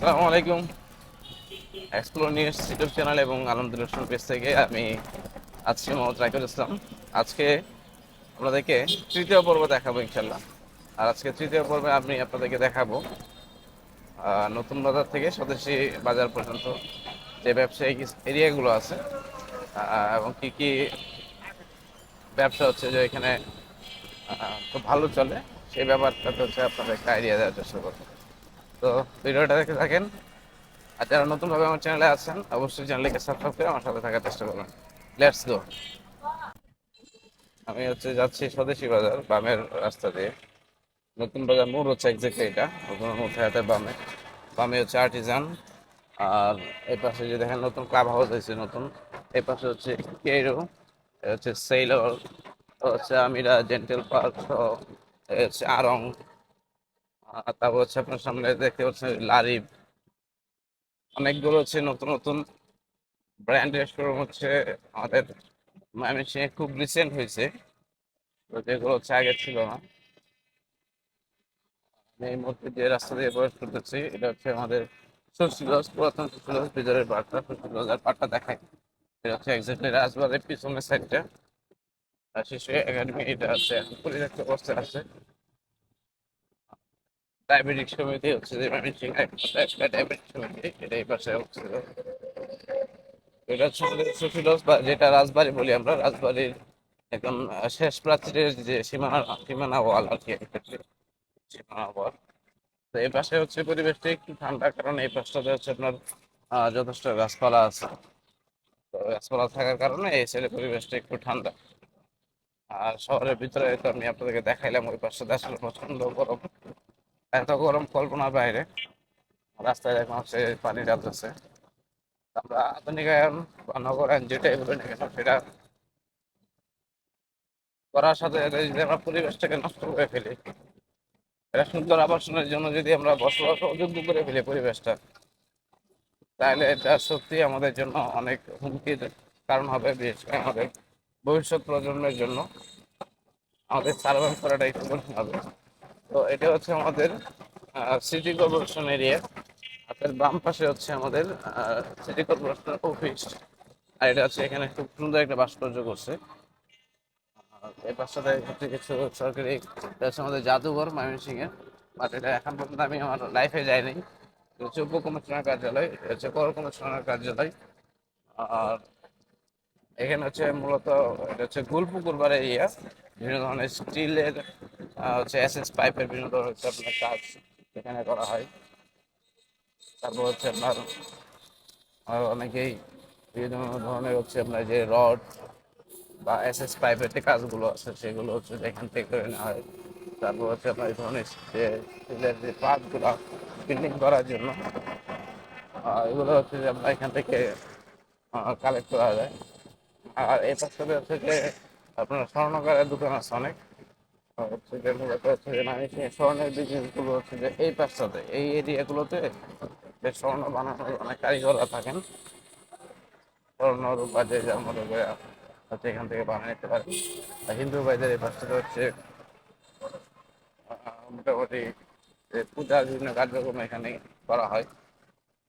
আসসালামু আলাইকুম। Explore news YouTube channel এবং আলহামদুলিল্লাহ পেজ থেকে আমি আজকে মোহাম্মদ রাইকুল ইসলাম। আজকে আপনাদেরকে তৃতীয় পর্ব দেখাবো ইনশাল্লাহ আর আজকে তৃতীয় পর্বে আমি আপনাদেরকে দেখাবো নতুন বাজার থেকে স্বদেশি বাজার পর্যন্ত যে ব্যবসায়িক এরিয়াগুলো আছে এবং কি কি ব্যবসা হচ্ছে যে এখানে খুব ভালো চলে, সেই ব্যাপারটাতে হচ্ছে আপনাদেরকে আইডিয়া দেওয়ার চেষ্টা করব। তো ভিডিওটা দেখে থাকেন। আর যারা নতুনভাবে আমার চ্যানেলে আছেন, অবশ্যই চ্যানেলকে সাবস্ক্রাইব করে আমার সাথে থাকার চেষ্টা করবেন। লেটস গো আমি হচ্ছে যাচ্ছি স্বদেশি বাজার, বামের রাস্তা দিয়ে। নতুন বাজার মোড় হচ্ছে এক্স্যাক্টলি এটা। নতুন মোড় বামে। বামে হচ্ছে আর্টিজান আর এই পাশে যে দেখেন নতুন ক্লাব হাউস হয়েছে, নতুন। এই পাশে হচ্ছে কেরো হচ্ছে সেইলর হচ্ছে আমিরা জেন্টেল পার্ক হচ্ছে আর তারপর হচ্ছে আপনার সামনে দেখতে পাচ্ছেন লারিব অনেকগুলো হচ্ছে নতুন নতুন ব্র্যান্ডের শোরুম হচ্ছে আমাদের ময়মনসিংহে খুব রিসেন্ট হয়েছে। তো যেগুলো হচ্ছে আগে ছিল না। এই মুহূর্তে যে রাস্তা দিয়ে প্রবেশ করতেছি, এটা হচ্ছে আমাদের সুশীলজ পুরাতন সুশীলজ ভিতরের পার্কটা সুশীলজার পার্কটা দেখায় এটা হচ্ছে এক্স্যাক্টলি রাজবাড়ির পিছনের সাইডটা আর শিশু একাডেমি এটা এখন পরিত্যক্ত অবস্থায় আছে। ডায়াবেটিক সমিতি হচ্ছে যে ডায়াবেটিক সমিতি এটা এই পাশে হচ্ছে এটা হচ্ছে যেটা রাজবাড়ি বলি আমরা রাজবাড়ির একদম শেষ প্রাচীরের যে সীমানা সীমানা ওয়াল আর কি সীমানা ওয়াল তো এই পাশে হচ্ছে পরিবেশটা একটু ঠান্ডা কারণ এই পাশটাতে হচ্ছে আপনার যথেষ্ট গাছপালা আছে তো গাছপালা থাকার কারণে এই সাইডে পরিবেশটা একটু ঠান্ডা আর শহরের ভিতরে তো আমি আপনাদেরকে দেখাইলাম ওই পাশটাতে আসলে প্রচণ্ড গরম এত গরম কল্পনার বাইরে। রাস্তায় এখন হচ্ছে পানি যাচ্ছে আমরা আধুনিকায়ন বা নগরায়ন যেটাই বলি না সেটা করার সাথে সাথে যদি আমরা পরিবেশটাকে নষ্ট করে ফেলি। এটা সুন্দর আবাসনের জন্য যদি আমরা বসবাস অযোগ্য করে ফেলি পরিবেশটা, তাহলে এটা সত্যি আমাদের জন্য অনেক হুমকির কারণ হবে, বিশেষ করে আমাদের ভবিষ্যৎ প্রজন্মের জন্য। আমাদের সার্ভাইভ করাটা একটু কঠিন হবে। তো এটা হচ্ছে আমাদের সিটি কর্পোরেশন এরিয়া হাতের বাম পাশে হচ্ছে আমাদের সিটি কর্পোরেশনের অফিস আর এটা হচ্ছে এখানে খুব সুন্দর একটা ভাস্কর্য করছে। এই পাশটাতে হচ্ছে কিছু সরকারি হচ্ছে আমাদের জাদুঘর ময়মনসিং এর বাট এটা এখন পর্যন্ত আমি আমার লাইফে যাইনি। হচ্ছে উপ কমিশনার কার্যালয়, এটা হচ্ছে কর কমিশনার কার্যালয়। আর এখানে হচ্ছে মূলত, এটা হচ্ছে গুলপুকুর বারে ইয়া বিভিন্ন ধরনের স্টিলের হচ্ছে এস এস পাইপের বিভিন্ন ধরনের হচ্ছে আপনার কাজ এখানে করা হয়। তারপর হচ্ছে আপনার অনেকেই বিভিন্ন ধরনের হচ্ছে আপনার যে রড বা এস এস পাইপের যে কাজগুলো আছে, সেগুলো হচ্ছে এখান থেকে করে নেওয়া হয়। তারপর হচ্ছে আপনার এই ধরনের যে স্টিলের যে পাতগুলো বিল্ডিং করার জন্য এগুলো হচ্ছে যে আপনার এখান থেকে কালেক্ট করা যায়। আর এই পাশে হচ্ছে যে আপনার স্বর্ণকারের দোকান আছে অনেক। হচ্ছে যে মূলত হচ্ছে যে মানুষের স্বর্ণের বিজনেসগুলো হচ্ছে যে এই পাশটাতে এই এরিয়াগুলোতে স্বর্ণ বানানোর অনেক কারিগররা থাকেন স্বর্ণ রূপা যে যার মতো করে হচ্ছে এখান থেকে বানিয়ে নিতে পারে হিন্দু ভাইদের এই পাশটাতে হচ্ছে মোটামুটি পূজার বিভিন্ন কার্যক্রম এখানে করা হয়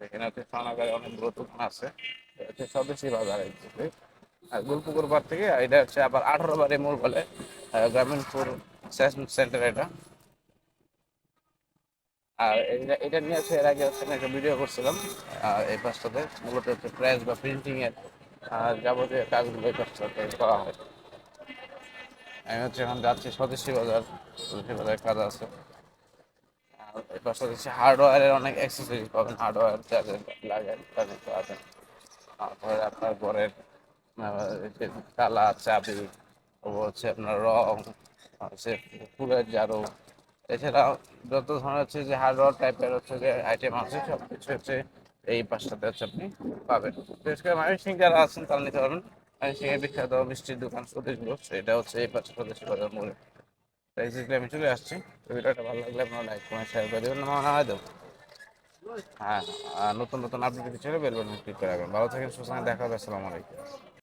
এখানে হচ্ছে স্বর্ণকারের অনেকগুলো দোকান আছে হচ্ছে স্বদেশি বাজার। আর গুলপুকুর পার থেকে এটা হচ্ছে আবার আঠারো বারে মোড় বলে আহ, গ্রামীণপুর সেন্টার এটা। আর এটা এটা নিয়ে হচ্ছে এর আগে হচ্ছে একটা ভিডিও করছিলাম এই পাশটাতে মূলত হচ্ছে প্রেস বা প্রিন্টিং এর আর যাবতীয় কাজগুলো এই পাশটাতে করা হয়। আমি হচ্ছে এখন যাচ্ছি স্বদেশি বাজার স্বদেশি বাজার কাজ আছে। আর এই পাশে হচ্ছে হার্ডওয়্যারের অনেক অ্যাক্সেসরিজ পাবেন হার্ডওয়্যার যাদের লাগে, তাদের আছে তারপরে আপনার ঘরের তালা চাবি হচ্ছে আপনার রং হচ্ছে ফুলের ঝাড়ু এছাড়াও যত ধরনের হচ্ছে যে হার্ডওয়্যার টাইপের হচ্ছে যে আইটেম আছে সব কিছু হচ্ছে এই পাঁচটাতে হচ্ছে আপনি পাবেন। বিশেষ করে ময়মনসিং যারা আছেন, তারা নিতে পারবেন। ময়মনসিংহের বিখ্যাত মিষ্টির দোকান স্বদেশ গ্রুপ এটা হচ্ছে এই পাঁচটা স্বদেশী বাজার মোড়ে। বেসিক্যালি আমি চলে আসছি। তো ভিডিওটা ভালো লাগলে আপনারা লাইক কমেন্ট শেয়ার করে দেবেন, আমার না হয় দেবো হ্যাঁ নতুন নতুন আপডেট কিছু বেল বাটন ক্লিক করে রাখবেন। ভালো থাকেন, সুস্থ দেখা হবে, আসসালামু আলাইকুম।